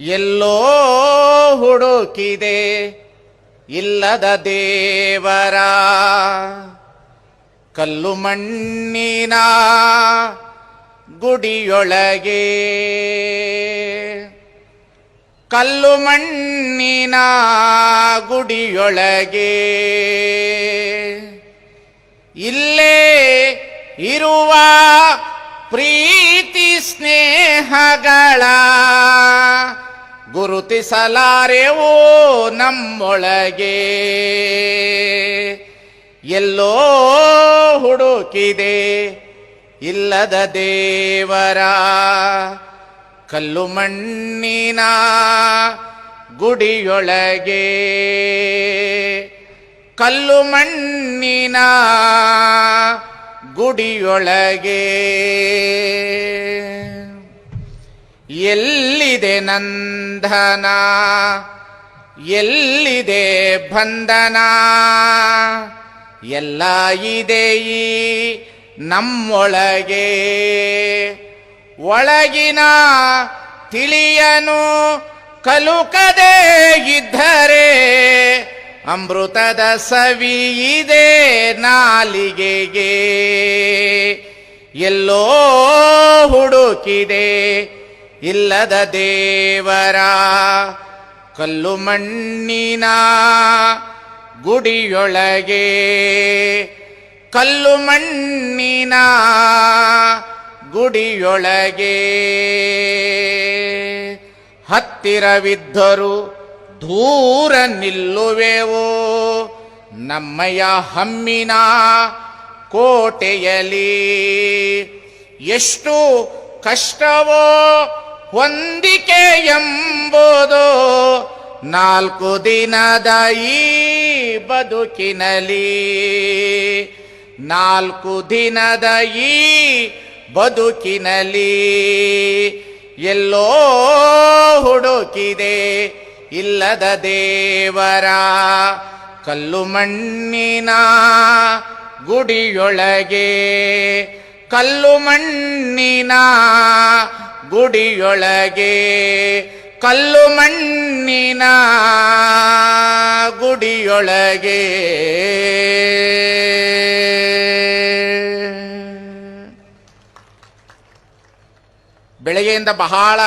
ಎಲ್ಲೋ ಹುಡುಕಿದೆ ಇಲ್ಲದ ದೇವರ. ಕಲ್ಲು ಮಣ್ಣಿನ ಗುಡಿಯೊಳಗೆ. ಕಲ್ಲು ಮಣ್ಣಿನ ಗುಡಿಯೊಳಗೆ. ಇಲ್ಲೇ ಇರುವ ಪ್ರೀತಿ ಸ್ನೇಹಗಳ ಗುರುತಿಸಲಾರೆವು ನಮ್ಮೊಳಗೆ. ಎಲ್ಲೋ ಹುಡುಕಿದೆ ಇಲ್ಲದ ದೇವರ. ಕಲ್ಲು ಮಣ್ಣಿನ ಗುಡಿಯೊಳಗೆ. ಕಲ್ಲು ಮಣ್ಣಿನ ಗುಡಿಯೊಳಗೆ. ಎಲ್ಲಿದೆ ನಂದನ? ಎಲ್ಲಿದೆ ಬಂಧನ? ಎಲ್ಲ ಇದೆ ಈ ನಮ್ಮೊಳಗೆ. ಒಳಗಿನ ತಿಳಿಯನು ಕಲುಕದೆ ಇದ್ದರೆ ಅಮೃತದ ಇದೆ ನಾಲಿಗೆಗೆ. ಎಲ್ಲೋ ಹುಡುಕಿದೆ ಇಲ್ಲದ ದೇವರ ಕಲ್ಲು ಮಣ್ಣಿನ ಗುಡಿಯೊಳಗೆ ಕಲ್ಲು ಮಣ್ಣಿನ ಗುಡಿಯೊಳಗೆ ಹತ್ತಿರವಿದ್ದರು ದೂರ ನಿಲ್ಲುವೆವು ನಮ್ಮಯ ಹಮ್ಮಿನ ಕೋಟೆಯಲಿ ಎಷ್ಟು ಕಷ್ಟವೋ ಹೊಂದಿಕೆ ಎಂಬುದು ನಾಲ್ಕು ದಿನದ ಈ ಬದುಕಿನಲಿ ನಾಲ್ಕು ದಿನದ ಈ ಬದುಕಿನಲಿ ಎಲ್ಲೋ ಹುಡುಕಿದೆ ಇಲ್ಲದ ದೇವರ ಕಲ್ಲು ಮಣ್ಣಿನ ಗುಡಿಯೊಳಗೆ. ಕಲ್ಲು ಮಣ್ಣಿನ ಗುಡಿಯೊಳಗೆ ಕಲ್ಲು ಮಣ್ಣಿನ ಗುಡಿಯೊಳಗೆ. ಬೆಳಗ್ಗೆಯಿಂದ ಬಹಳ